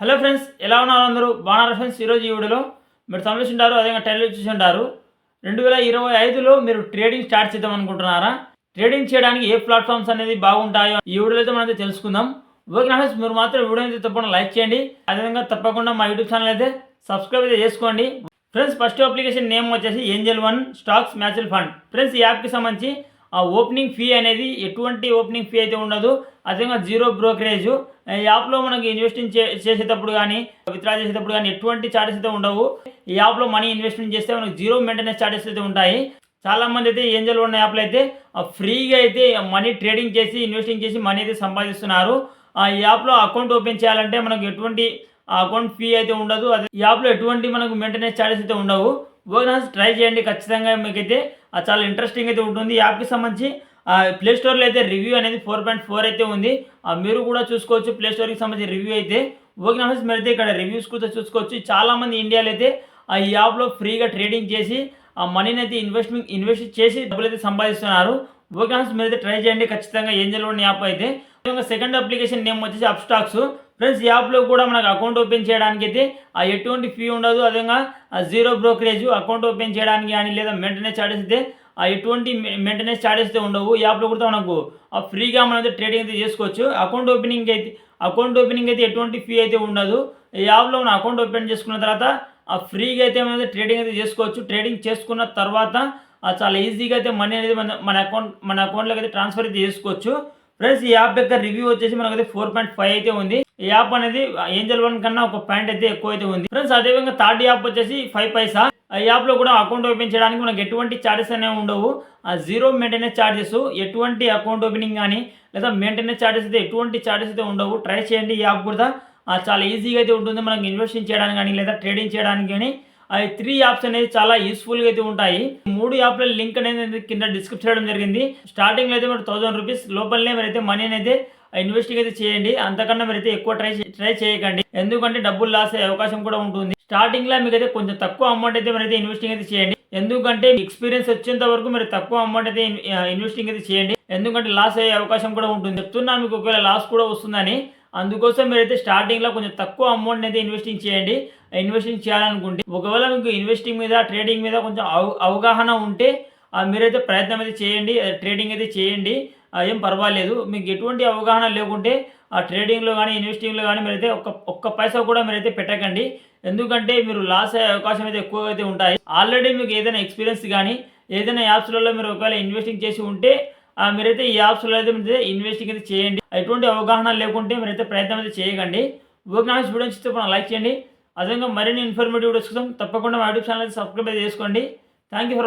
Hello friends ఎలా ఉన్నారు అందరూ? బాగున్నారు ఫ్రెండ్స్ ఈరోజు ఈ వీడియోలో మీరు సమస్య ఉంటారు అదేవిధంగా టైలర్ చూసి ఉంటారు రెండు వేల ఇరవై ఐదులో మీరు ట్రేడింగ్ స్టార్ట్ చేద్దాం అనుకుంటున్నారా? ట్రేడింగ్ చేయడానికి ఏ ప్లాట్ఫామ్స్ అనేది బాగుంటాయో ఈ వీడియోలో అయితే మనం తెలుసుకుందాం. ఓకే ఫ్రెండ్స్ మీరు మాత్రం వీడియో అయితే తప్పకుండా లైక్ చేయండి. అదేవిధంగా తప్పకుండా మా యూట్యూబ్ ఛానల్ అయితే సబ్స్క్రైబ్ అయితే చేసుకోండి. ఫ్రెండ్స్ ఫస్ట్ అప్లికేషన్ నేమ్ వచ్చేసి Angel One stocks mutual fund friends ఈ యాప్కి సంబంధించి ఆ ఓపెనింగ్ ఫీ అనేది ఎటువంటి ఓపెనింగ్ ఫీ అయితే ఉండదు. అదేవిధంగా జీరో బ్రోకరేజ్ యాప్లో మనకి ఇన్వెస్టింగ్ చే చేసేటప్పుడు కానీ విత్డ్రా చేసేటప్పుడు కానీ ఎటువంటి ఛార్జెస్ అయితే ఉండవు. ఈ యాప్లో మనీ ఇన్వెస్ట్మెంట్ చేస్తే మనకి జీరో మెయింటెనెన్స్ చార్జెస్ అయితే ఉంటాయి. చాలామంది అయితే ఏంజల్ ఉన్న యాప్లో అయితే ఆ ఫ్రీగా అయితే మనీ ట్రేడింగ్ చేసి ఇన్వెస్టింగ్ చేసి మనీ అయితే సంపాదిస్తున్నారు. ఆ ఈ యాప్లో అకౌంట్ ఓపెన్ చేయాలంటే మనకు ఎటువంటి అకౌంట్ ఫీ అయితే ఉండదు. అదే యాప్లో ఎటువంటి మనకు మెయింటెనెన్స్ ఛార్జెస్ అయితే ఉండవు. ఓకే ట్రై చేయండి. ఖచ్చితంగా మీకైతే చాలా ఇంట్రెస్టింగ్ అయితే ఉంటుంది. ఈ యాప్కి సంబంధించి ప్లే స్టోర్లో అయితే రివ్యూ అనేది ఫోర్ పాయింట్ ఫోర్ అయితే ఉంది. ఆ మీరు కూడా చూసుకోవచ్చు. ప్లే స్టోర్కి సంబంధించి రివ్యూ అయితే. ఓకే ఫ్రెండ్స్ మీరు అయితే ఇక్కడ రివ్యూస్ కూడా చూసుకోవచ్చు. చాలామంది ఇండియాలో అయితే ఆ ఈ యాప్లో ఫ్రీగా ట్రేడింగ్ చేసి ఆ మనీని అయితే ఇన్వెస్ట్మెంట్ ఇన్వెస్ట్ చేసి డబ్బులు అయితే సంపాదిస్తున్నారు. ఓకే ఫ్రెండ్స్ మీరు అయితే ట్రై చేయండి. ఖచ్చితంగా ఏంజల్ ఉన్న యాప్ అయితే. సెకండ్ అప్లికేషన్ నేమ్ వచ్చేసి అప్ స్టాక్స్ ఫ్రెండ్స్ ఈ యాప్లో కూడా మనకు అకౌంట్ ఓపెన్ చేయడానికి అయితే ఆ ఎటువంటి ఫీ ఉండదు. అదేవిధంగా జీరో బ్రోకరేజ్ అకౌంట్ ఓపెన్ చేయడానికి కానీ లేదా మెయింటెనెన్స్ ఛార్జెస్ అయితే ఆ ఎటువంటి మెయింటెనెన్స్ ఛార్జెస్ అయితే ఉండవు. ఈ యాప్లో కూడా మనకు ఆ ఫ్రీగా మనం అయితే ట్రేడింగ్ అయితే చేసుకోవచ్చు. అకౌంట్ ఓపెనింగ్ అయితే అకౌంట్ ఓపెనింగ్ అయితే ఎటువంటి ఫీ అయితే ఉండదు. ఈ యాప్లో మనం అకౌంట్ ఓపెన్ చేసుకున్న తర్వాత ఆ ఫ్రీగా అయితే మనం ట్రేడింగ్ అయితే చేసుకోవచ్చు. ట్రేడింగ్ చేసుకున్న తర్వాత చాలా ఈజీగా అయితే మనీ అనేది మన మన అకౌంట్ మన అకౌంట్లోకి అయితే ట్రాన్స్ఫర్ అయితే చేసుకోవచ్చు. ఫ్రెండ్స్ ఈ యాప్ యొక్క రివ్యూ వచ్చేసి మనకైతే ఫోర్ పాయింట్ ఫైవ్ అయితే ఉంది. ఈ యాప్ అనేది ఏంజల్ వన్ కన్నా ఒక పాయింట్ అయితే ఎక్కువ అయితే ఉంది. ఫ్రెండ్స్ అదేవిధంగా థర్డ్ యాప్ వచ్చేసి ఫైవ్ పైసా. ఈ యాప్లో కూడా అకౌంట్ ఓపెన్ చేయడానికి మనకు ఎటువంటి ఛార్జెస్ అనేవి ఉండవు. ఆ జీరో మెయింటెనెన్స్ ఛార్జెస్ ఎటువంటి అకౌంట్ ఓపెనింగ్ కానీ లేదా మెయింటెనెన్స్ ఛార్జెస్ అయితే ఎటువంటి ఛార్జెస్ అయితే ఉండవు. ట్రై చేయండి ఈ యాప్ కూడా. చాలా ఈజీగా అయితే ఉంటుంది. మనకి ఇన్వెస్టింగ్ చేయడానికి కానీ లేదా ట్రేడింగ్ చేయడానికి కానీ త్రీ యాప్స్ అనేది చాలా యూస్ఫుల్గా అయితే ఉంటాయి. మూడు యాప్ల లింక్ అనేది కింద డిస్క్రిప్షన్ చేయడం జరిగింది. స్టార్టింగ్లో అయితే మీరు థౌసండ్ రూపీస్ లోపలనే మీరైతే మనీ అనేది ఇన్వెస్టింగ్ అయితే చేయండి. అంతకన్నా మీరైతే ఎక్కువ ట్రై ట్రై చేయకండి. ఎందుకంటే డబ్బులు లాస్ అయ్యే అవకాశం కూడా ఉంటుంది. స్టార్టింగ్లో మీకైతే కొంచెం తక్కువ అమౌంట్ అయితే మీరైతే ఇన్వెస్టింగ్ అయితే చేయండి. ఎందుకంటే ఎక్స్పీరియన్స్ వచ్చేంత వరకు మీరు తక్కువ అమౌంట్ అయితే ఇన్వెస్టింగ్ అయితే చేయండి. ఎందుకంటే లాస్ అయ్యే అవకాశం కూడా ఉంటుంది. చెప్తున్నా మీకు ఒకవేళ లాస్ కూడా వస్తుందని. అందుకోసం మీరైతే స్టార్టింగ్లో కొంచెం తక్కువ అమౌంట్ అయితే ఇన్వెస్టింగ్ చేయండి. ఇన్వెస్టింగ్ చేయాలనుకుంటే ఒకవేళ మీకు ఇన్వెస్టింగ్ మీద ట్రేడింగ్ మీద కొంచెం అవ అవగాహన ఉంటే ఆ, మీరైతే ప్రయత్నం అయితే చేయండి. ట్రేడింగ్ అయితే చేయండి. ఏం పర్వాలేదు. మీకు ఎటువంటి అవగాహన లేకుంటే ఆ ట్రేడింగ్లో కానీ ఇన్వెస్టింగ్లో కానీ మీరైతే ఒక్క ఒక్క పైసా కూడా మీరైతే పెట్టకండి. ఎందుకంటే మీరు లాస్ అయ్యే అవకాశం అయితే ఎక్కువగా అయితే ఉంటాయి. ఆల్రెడీ మీకు ఏదైనా ఎక్స్పీరియన్స్ కానీ ఏదైనా యాప్స్లలో మీరు ఒకవేళ ఇన్వెస్టింగ్ చేసి ఉంటే మీరైతే ఈ యాప్స్లో అయితే మీరైతే ఇన్వెస్టింగ్ అయితే చేయండి. ఎటువంటి అవగాహన లేకుంటే మీరైతే ప్రయత్నం అయితే చేయకండి. ఓకే నా వీడియో చూస్తే లైక్ చేయండి. అదేవిధంగా మరిన్ని ఇన్ఫర్మేటివ్ వీడియోస్ కోసం తప్పకుండా మా యూట్యూబ్ ఛానల్ అయితే సబ్స్క్రైబ్ అయితే చేసుకోండి. Thank you for watching